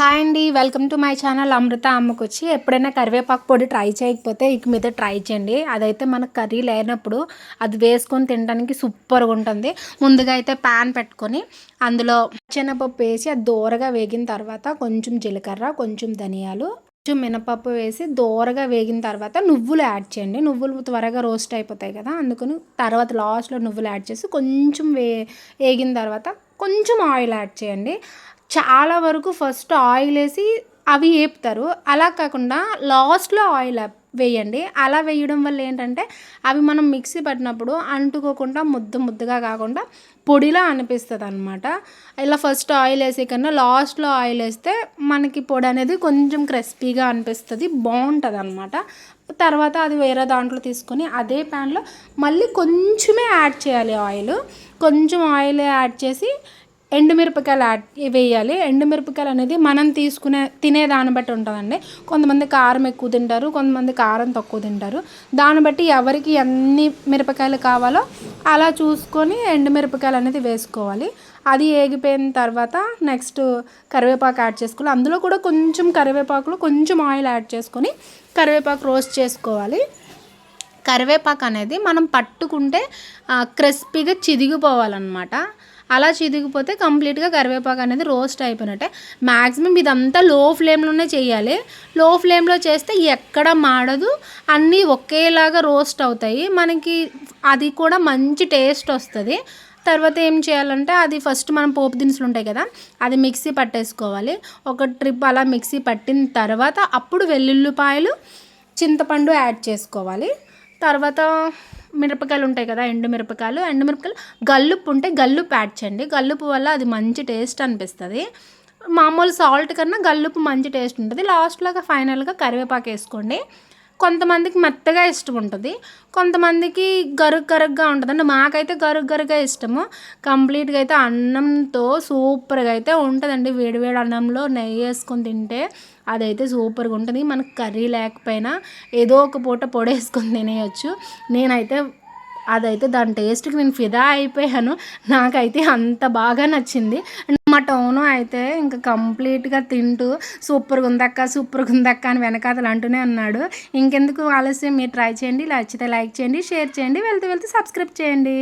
Hi అండి welcome to my channel Amrita అమ్మకొచ్చి. ఎప్పుడైనా కరివేపాకు పొడి ట్రై చేయకపోతే ఇక మీద ట్రై చేయండి. అదైతే మనకు కర్రీ లేనప్పుడు అది వేసుకొని తినడానికి సూపర్గా ఉంటుంది. ముందుగా అయితే ప్యాన్ పెట్టుకొని అందులో శనగపప్పు వేసి అది దూరగా వేగిన తర్వాత కొంచెం జీలకర్ర కొంచెం ధనియాలు కొంచెం మినపప్పు వేసి దూరగా వేగిన తర్వాత నువ్వులు యాడ్ చేయండి. నువ్వులు త్వరగా రోస్ట్ అయిపోతాయి కదా అందుకని తర్వాత లాస్ట్లో నువ్వులు యాడ్ చేసి కొంచెం వే వేగిన తర్వాత కొంచెం ఆయిల్ యాడ్ చేయండి. చాలా వరకు ఫస్ట్ ఆయిల్ వేసి అవి వేపుతారు అలా కాకుండా లాస్ట్లో ఆయిల్ వేయండి. అలా వేయడం వల్ల ఏంటంటే అవి మనం మిక్సీ పట్టినప్పుడు అంటుకోకుండా ముద్ద ముద్దగా కాకుండా పొడిలా అనిపిస్తుంది అనమాట ఇలా ఫస్ట్ ఆయిల్ వేసే కన్నా లాస్ట్లో ఆయిల్ వేస్తే మనకి పొడి అనేది కొంచెం క్రిస్పీగా అనిపిస్తుంది బాగుంటుంది అనమాట తర్వాత అది వేరే దాంట్లో తీసుకొని అదే ప్యాన్లో మళ్ళీ కొంచెమే యాడ్ చేయాలి ఆయిల్. కొంచెం ఆయిల్ యాడ్ చేసి ఎండుమిరపకాయలు యాడ్ వేయాలి. ఎండుమిరపకాయలు అనేది మనం తీసుకునే తినే దాన్ని బట్టి ఉంటుందండి. కొంతమంది కారం ఎక్కువ తింటారు కొంతమంది కారం తక్కువ తింటారు. దాన్ని బట్టి ఎవరికి ఎన్ని మిరపకాయలు కావాలో అలా చూసుకొని ఎండుమిరపకాయలు అనేది వేసుకోవాలి. అది ఏగిపోయిన తర్వాత నెక్స్ట్ కరివేపాకు యాడ్ చేసుకోవాలి. అందులో కూడా కొంచెం కరివేపాకులో కొంచెం ఆయిల్ యాడ్ చేసుకొని కరివేపాకు రోస్ట్ చేసుకోవాలి. కరివేపాకు అనేది మనం పట్టుకుంటే క్రిస్పీగా చిదిగిపోవాలన్నమాట. అలా చిదిగిపోతే కంప్లీట్గా కరివేపాకు అనేది రోస్ట్ అయిపోయినట్టే. మ్యాక్సిమం ఇదంతా లో ఫ్లేమ్లోనే చేయాలి. లో ఫ్లేమ్లో చేస్తే ఎక్కడ మాడదు. అన్నీ ఒకేలాగా రోస్ట్ అవుతాయి. మనకి అది కూడా మంచి టేస్ట్ వస్తుంది. తర్వాత ఏం చేయాలంటే అది ఫస్ట్ మనం పోపు దినుసులు ఉంటాయి కదా అది మిక్సీ పట్టేసుకోవాలి. ఒక ట్రిప్ అలా మిక్సీ పట్టిన తర్వాత అప్పుడు వెల్లుల్లిపాయలు చింతపండు యాడ్ చేసుకోవాలి. తర్వాత మిరపకాయలు ఉంటాయి కదా ఎండు మిరపకాయలు. ఎండు మిరపకాయలు గల్లుప్పు ఉంటే గల్లుప్పు యాడ్ చేయండి. గల్లుప్పు వల్ల అది మంచి టేస్ట్ అనిపిస్తుంది. మామూలు సాల్ట్ కన్నా గల్లుప్పు మంచి టేస్ట్ ఉంటుంది. లాస్ట్లో ఫైనల్గా కరివేపాకు వేసుకోండి. కొంతమందికి మెత్తగా ఇష్టం ఉంటుంది కొంతమందికి గరుగ్ గరుగ్గా ఉంటుంది. అంటే మాకైతే గరుగ్ గరుగ్గా ఇష్టము. కంప్లీట్గా అయితే అన్నంతో సూపర్గా అయితే ఉంటుందండి. వేడివేడి అన్నంలో నెయ్యి వేసుకొని తింటే అదైతే సూపర్గా ఉంటుంది. మనకు కర్రీ లేకపోయినా ఏదో ఒక పూట పొడేసుకొని తినేయచ్చు. నేనైతే అదైతే దాని టేస్ట్కి నేను ఫిదా అయిపోయాను. నాకైతే అంత బాగా నచ్చింది. మా టౌన్ అయితే ఇంకా కంప్లీట్గా తింటూ సూపర్గా ఉందక్క సూపర్గా ఉందక్క అని వెనకాతలు అంటూనే ఉన్నాడు. ఇంకెందుకు ఆలస్యం? మీరు ట్రై చేయండి. నచ్చితే లైక్ చేయండి షేర్ చేయండి. వెళ్తూ వెళ్తూ సబ్స్క్రైబ్ చేయండి.